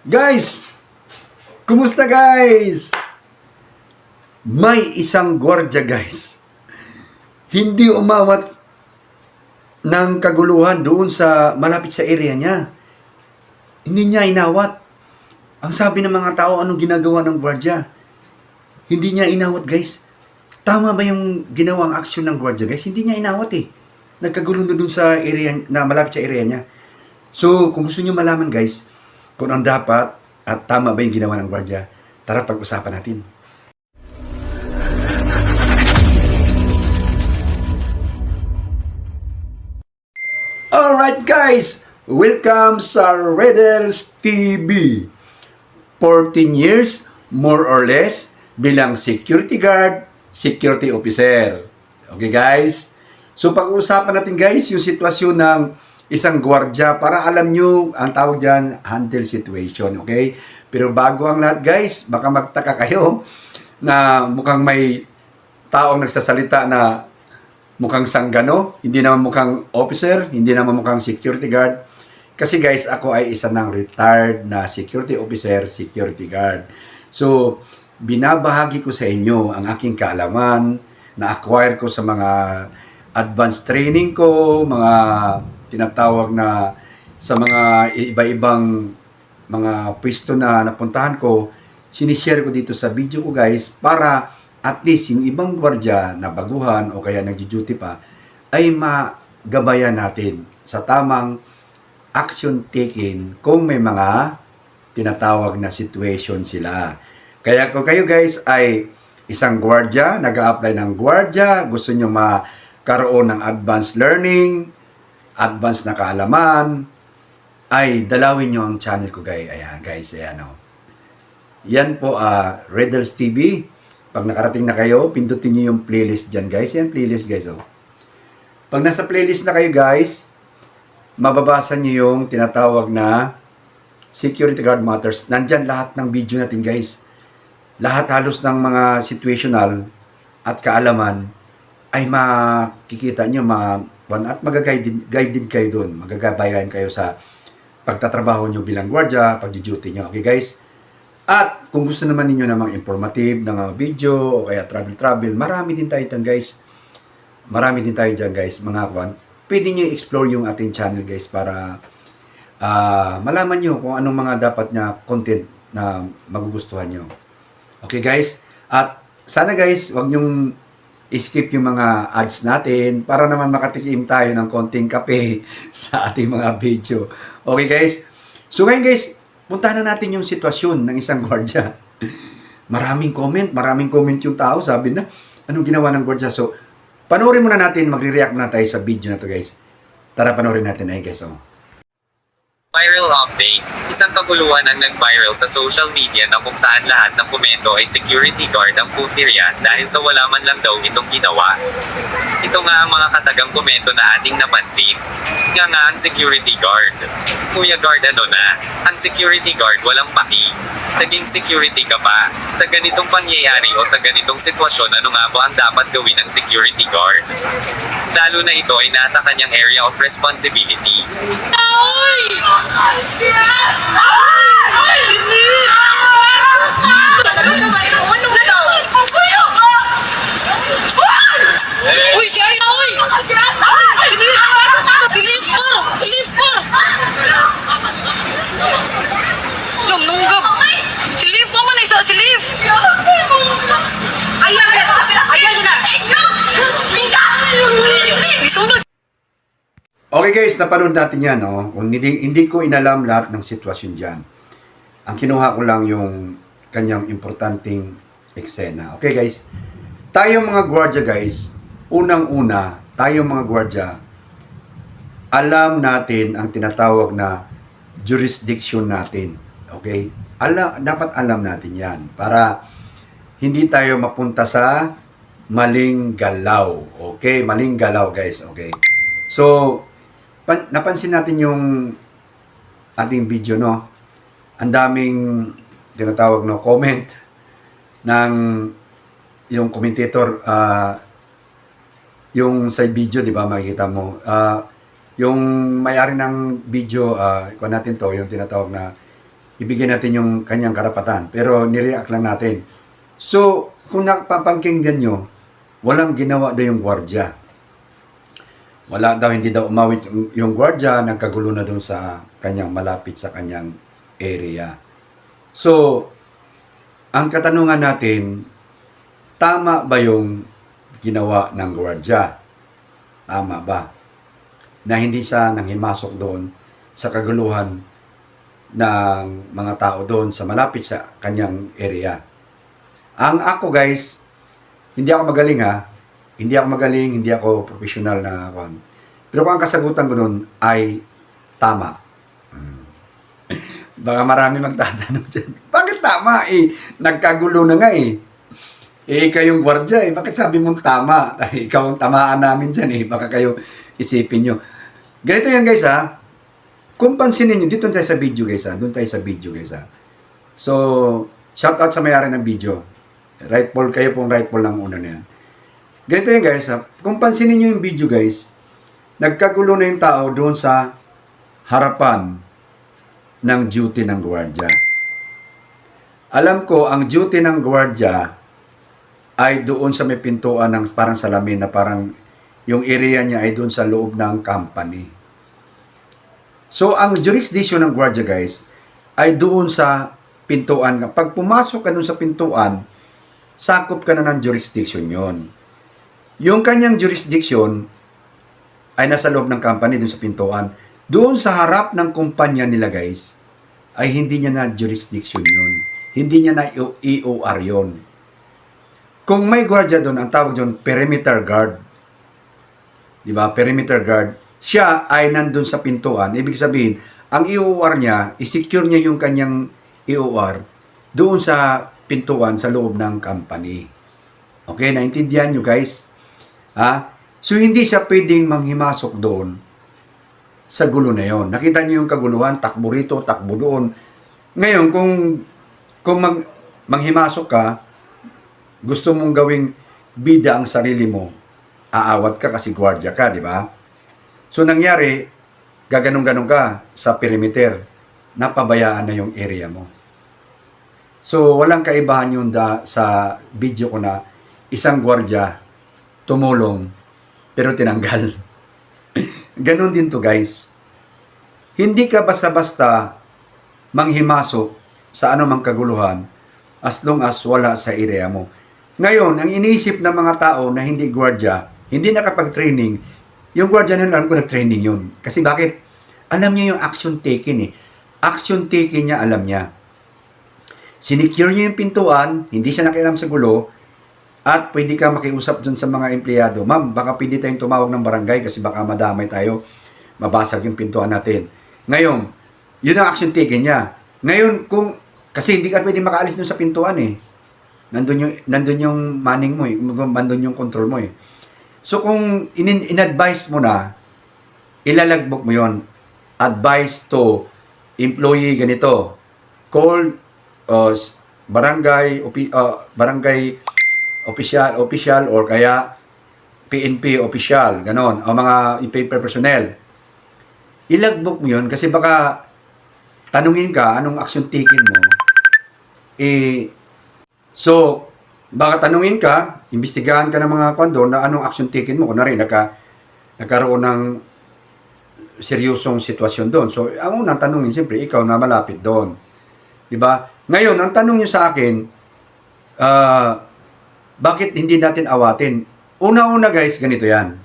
Guys! Kumusta guys? May isang gwardya guys. Hindi umawat ng kaguluhan doon sa malapit sa area niya. Hindi niya inawat. Ang sabi ng mga tao, anong ginagawa ng gwardya? Hindi niya inawat guys. Tama ba yung ginawang aksyon ng gwardya guys? Hindi niya inawat eh. Nagkagulo na doon sa area, na malapit sa area niya. So, kung gusto niyo malaman guys, kung ang dapat at tama ba yung ginawa ng gwardya, tara pag-usapan natin. Alright guys, welcome sa Redels TV. 14 years, more or less, bilang security guard, security officer. Okay guys? So pag-uusapan natin guys, yung sitwasyon ng isang gwardya para alam nyo ang tawag dyan, handle situation. Okay? Pero bago ang lahat guys, baka magtaka kayo na mukhang may taong nagsasalita na mukhang sanggano, hindi naman mukhang officer, hindi naman mukhang security guard. Kasi guys, ako ay isa ng retired na security officer, security guard. So, binabahagi ko sa inyo ang aking kaalaman na acquire ko sa mga advanced training ko, mga tinatawag na sa mga iba-ibang mga pwesto na napuntahan ko, sinishare ko dito sa video ko guys para at least yung ibang gwardya na baguhan o kaya nagjo-duty pa ay magabayan natin sa tamang action taken kung may mga tinatawag na situation sila. Kaya kung kayo guys ay isang gwardya, nag apply ng gwardya, gusto nyo makaroon ng advanced learning, advanced na kaalaman, ay dalawin nyo ang channel ko guys. Ayan guys, ayan o. Yan po, ah Riddles TV. Pag nakarating na kayo, pindutin nyo yung playlist dyan guys. Yan playlist guys oh. Pag nasa playlist na kayo guys, mababasa nyo yung tinatawag na Security Guard Matters. Nandyan lahat ng video natin guys. Lahat halos ng mga situational at kaalaman ay makikita nyo ma at magaguided guided kayo doon. Magagabayan kayo sa pagtatrabaho nyo bilang gwardya, pag-duty nyo. Okay guys? At kung gusto naman ninyo namang informative na mga video o kaya travel-travel, marami din tayo dyan guys. Marami din tayo dyan guys, mga kwan. Pwede nyo explore yung ating channel guys para ah, malaman nyo kung anong mga dapat na content na magugustuhan nyo. Okay guys? At sana guys, wag nyong skip yung mga ads natin para naman makatikim tayo ng konting kape sa ating mga video. Okay guys? So ngayon guys, puntahan na natin yung sitwasyon ng isang gwardya. Maraming comment, maraming comment yung tao, sabi na, anong ginawa ng gwardya? So, panoorin muna natin, magre-react muna tayo sa video na to guys. Tara, panoorin natin na guys. Oh. Viral update. Isang kaguluhan ang nag-viral sa social media na kung saan lahat ng komento ay security guard ang putirya dahil sa wala man lang daw itong ginawa. Ito nga ang mga katagang komento na ating napansin. Nga nga ang security guard. Kuya guard ano na? Ang security guard walang paki. Naging security ka pa. Sa ganitong pangyayari o sa ganitong sitwasyon ano nga ba ang dapat gawin ng security guard? Lalo na ito ay nasa kanyang area of responsibility. Uy, Silip naman isa, silip! Okay guys, napanood natin yan. Oh. Kung hindi, hindi ko inalam lahat ng sitwasyon dyan. Ang kinuha ko lang yung kanyang importanteng eksena. Okay guys, tayong mga gwardya guys, unang-una, tayong mga gwardya, alam natin ang tinatawag na jurisdiction natin. Okay? Ala, dapat alam natin yan para hindi tayo mapunta sa maling galaw. Okay? Maling galaw guys. Okay? So, pan- napansin natin yung ating video, no? Ang daming tinatawag no comment ng yung commentator ah, yung sa video, di ba, makikita mo. ah yung may-ari ng video, uh, natin to, yung tinatawag na ibigay natin yung kanyang karapatan. Pero nireact lang natin. So, kung napapangkinggan nyo, walang ginawa daw yung gwardya. Wala daw, hindi daw umawit yung, gwardya, nagkagulo na doon sa kanyang malapit sa kanyang area. So, ang katanungan natin, tama ba yung ginawa ng gwardya? Tama ba? Na hindi siya nanghimasok doon sa kaguluhan ng mga tao doon sa malapit sa kanyang area. Ang ako guys, hindi ako magaling ha. Hindi ako magaling, hindi ako professional na kwan. Pero kung ang kasagutan ko doon ay tama. Hmm. Baka marami magtatanong dyan. Bakit tama eh? Nagkagulo na nga eh. Eh, kayong gwardya eh. Bakit sabi mong tama? Ay, ikaw ang tamaan namin dyan eh. Baka kayo isipin nyo. Ganito yan guys ha. Kung pansinin nyo, dito tayo sa video guys ha. Doon tayo sa video guys ha. So, shout out sa mayari ng video. Rightful kayo pong rightful ng una na yan. Ganito yan guys ha. Kung pansinin nyo yung video guys, nagkagulo na yung tao doon sa harapan ng duty ng gwardya. Alam ko, ang duty ng gwardya ay doon sa may pintuan ng parang salamin na parang yung area niya ay doon sa loob ng company. So, ang jurisdiction ng gwardya guys ay doon sa pintuan. Pag pumasok ka doon sa pintuan, sakop ka na ng jurisdiction yon. Yung kanyang jurisdiction ay nasa loob ng company doon sa pintuan. Doon sa harap ng kumpanya nila guys, ay hindi niya na jurisdiction yun. Hindi niya na EOR yun. Kung may gwardiya doon, ang tawag doon, perimeter guard. Di ba? Perimeter guard. Siya ay nandun sa pintuan. Ibig sabihin, ang EOR niya, isecure niya yung kanyang EOR doon sa pintuan sa loob ng company. Okay, naintindihan nyo guys? Ha? So, hindi siya pwedeng manghimasok doon sa gulo na yon. Nakita niyo yung kaguluhan, takbo rito, takbo doon. Ngayon, kung kung mag, manghimasok ka, gusto mong gawing bida ang sarili mo, aawat ka kasi gwardiya ka, di ba? So, nangyari, gaganong-ganong ka sa perimeter, napabayaan na yung area mo. So, walang kaibahan yun da, sa video ko na isang gwardiya tumulong pero tinanggal. Ganon din to guys. Hindi ka basta-basta manghimasok sa anumang kaguluhan as long as wala sa area mo. Ngayon, ang iniisip ng mga tao na hindi gwardiya, hindi nakapag-training, yung gwardiya na alam ko nag-training yun. Kasi bakit? Alam niya yung action taken eh. Action taken niya, alam niya. Sinicure niya yung pintuan, hindi siya nakialam sa gulo, at pwede ka makiusap dun sa mga empleyado. Ma'am, baka pwede tayong tumawag ng barangay kasi baka madamay tayo, mabasag yung pintuan natin. Ngayon, yun ang action taken niya. Ngayon, kung, kasi hindi ka pwede makaalis dun sa pintuan eh. Nandun yung, nandun yung manning mo eh, nandun yung control mo eh. So kung in- in-advise mo na, ilalagbok mo yon Advice to employee ganito. Call uh, barangay, uh, barangay official, official or kaya PNP official, ganon, o mga paper personnel. Ilagbok mo yun kasi baka tanungin ka anong action taken mo. Eh, so, baka tanungin ka, imbestigahan ka ng mga kondo na anong action taken mo. Kunwari, nagka, nagkaroon ng seryosong sitwasyon doon. So, ang unang tanongin, siyempre, ikaw na malapit doon. Di ba? Ngayon, ang tanong nyo sa akin, ah, bakit hindi natin awatin? Una-una guys, ganito yan.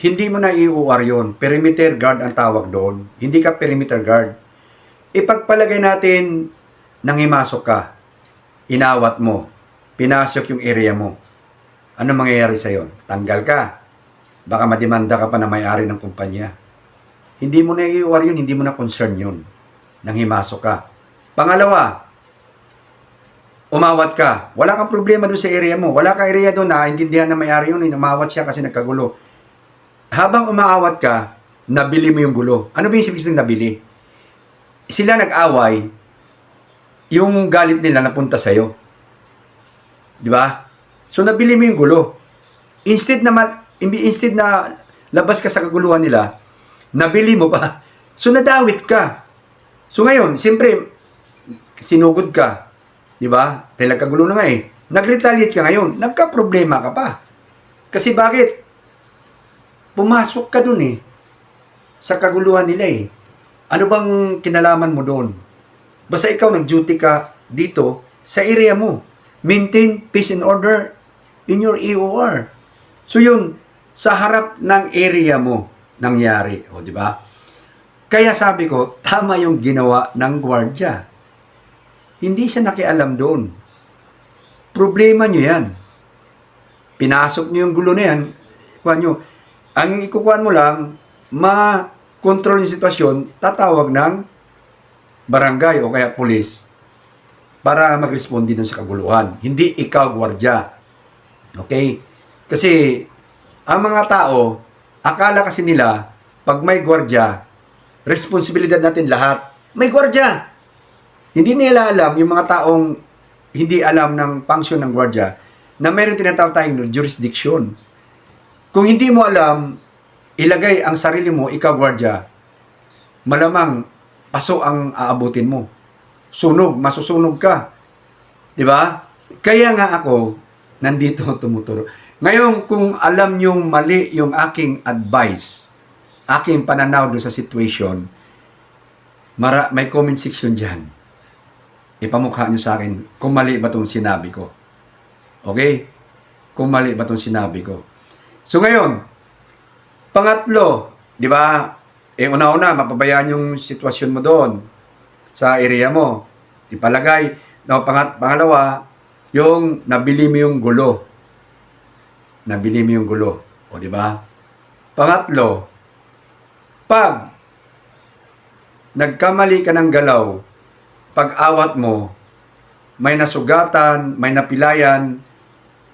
Hindi mo na i-UR yun. Perimeter guard ang tawag doon. Hindi ka perimeter guard. Ipagpalagay natin nang imasok ka. Inawat mo. Pinasok yung area mo. Ano mangyayari sa'yo? Tanggal ka. Baka mademanda ka pa na may-ari ng kumpanya. Hindi mo na i-UR yun. Hindi mo na concern yun. Nang himasok ka. Pangalawa, umawat ka. Wala kang problema doon sa area mo. Wala kang area doon na intindihan na may-ari yun. eh, Umawat siya kasi nagkagulo. Habang umaawat ka, nabili mo yung gulo. Ano ba yung ibig sabihin nabili? Sila nag-away, yung galit nila napunta sa'yo. Di ba? So, nabili mo yung gulo. Instead na, instead na labas ka sa kaguluhan nila, nabili mo pa. So, nadawit ka. So, ngayon, siyempre, sinugod ka, di ba? Dahil nagkagulo na nga eh. Nag-retaliate ka ngayon, nagka-problema ka pa. Kasi bakit? Pumasok ka dun eh. Sa kaguluhan nila eh. Ano bang kinalaman mo doon? Basta ikaw nag-duty ka dito sa area mo. Maintain peace and order in your EOR. So yun, sa harap ng area mo nangyari. O, di ba? Kaya sabi ko, tama yung ginawa ng gwardya. Hindi siya nakialam doon. Problema nyo yan. Pinasok nyo yung gulo na yan. Kuha nyo. Ang ikukuhan mo lang, ma-control yung sitwasyon, tatawag ng barangay o kaya pulis para mag-responde dun sa kaguluhan. Hindi ikaw gwardya. Okay? Kasi ang mga tao, akala kasi nila, pag may gwardya, responsibilidad natin lahat. May gwardya! Hindi nila alam, yung mga taong hindi alam ng function ng gwardya, na mayroon tinatawag tayong jurisdiction. Kung hindi mo alam, ilagay ang sarili mo, ikaw gwardya, malamang paso ang aabutin mo. Sunog, masusunog ka. Di ba? Kaya nga ako, nandito tumuturo. Ngayon, kung alam nyong mali yung aking advice, aking pananaw doon sa situation, mara, may comment section dyan. Ipamukha nyo sa akin kung mali ba itong sinabi ko. Okay? Kung mali ba itong sinabi ko. So ngayon, pangatlo, di ba, eh una-una, mapabayaan yung sitwasyon mo doon sa area mo. Ipalagay, no, pangat, pangalawa, yung nabili mo yung gulo. Nabili mo yung gulo. O, di ba? Pangatlo, pag nagkamali ka ng galaw, pag awat mo, may nasugatan, may napilayan.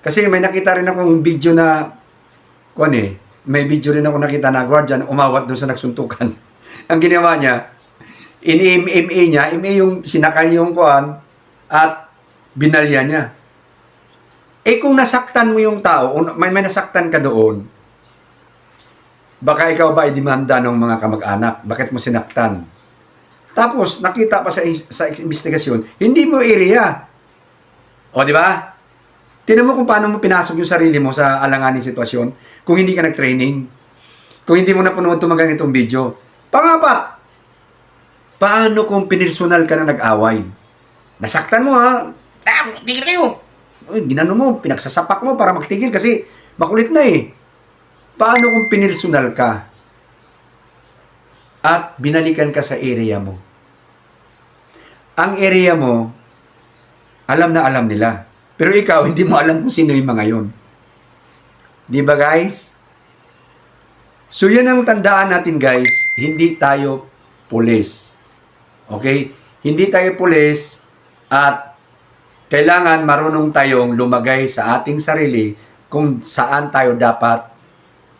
Kasi may nakita rin akong video na, kuan eh, may video rin ako nakita na guardian umawat doon sa nagsuntukan. Ang ginawa niya, ini-MA niya, MA yung sinakal yung kuan at binalya niya. Eh kung nasaktan mo yung tao, may, may nasaktan ka doon, baka ikaw ba idemanda ng mga kamag-anak? Bakit mo sinaktan? Tapos, nakita pa sa, sa investigasyon, hindi mo area. O, di ba? Tinan mo kung paano mo pinasok yung sarili mo sa alanganing sitwasyon kung hindi ka nag-training. Kung hindi mo na punuan tumagang itong video. Pangapat, paano kung pinersonal ka na nag-away? Nasaktan mo ha? Ah, tigil kayo! Uy, ginano mo, pinagsasapak mo para magtigil kasi makulit na eh. Paano kung pinersonal ka? At binalikan ka sa area mo. Ang area mo, alam na alam nila. Pero ikaw, hindi mo alam kung sino yung mga yon. Di ba guys? So yan ang tandaan natin guys, hindi tayo pulis. Okay? Hindi tayo pulis at kailangan marunong tayong lumagay sa ating sarili kung saan tayo dapat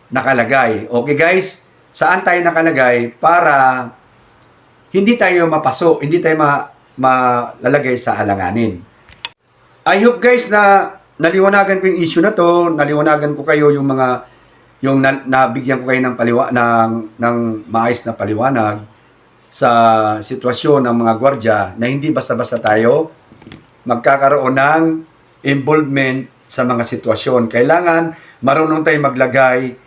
nakalagay. Okay guys? Saan tayo nakalagay para hindi tayo mapaso, hindi tayo ma malalagay sa alanganin. I hope guys na naliwanagan ko yung issue na to, naliwanagan ko kayo yung mga yung na, nabigyan ko kayo ng paliwa ng ng maayos na paliwanag sa sitwasyon ng mga gwardiya na hindi basta-basta tayo magkakaroon ng involvement sa mga sitwasyon. Kailangan marunong tayo maglagay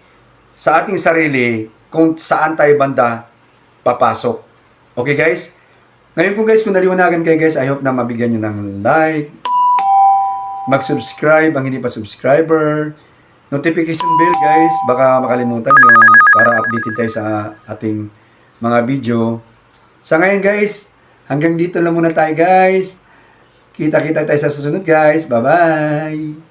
sa ating sarili kung saan tayo banda papasok. Okay guys? Ngayon po guys, kung naliwanagan kayo guys, I hope na mabigyan nyo ng like, mag-subscribe ang hindi pa subscriber, notification bell guys, baka makalimutan nyo para updated tayo sa ating mga video. Sa ngayon guys, hanggang dito lang muna tayo guys. Kita-kita tayo sa susunod guys. Bye-bye!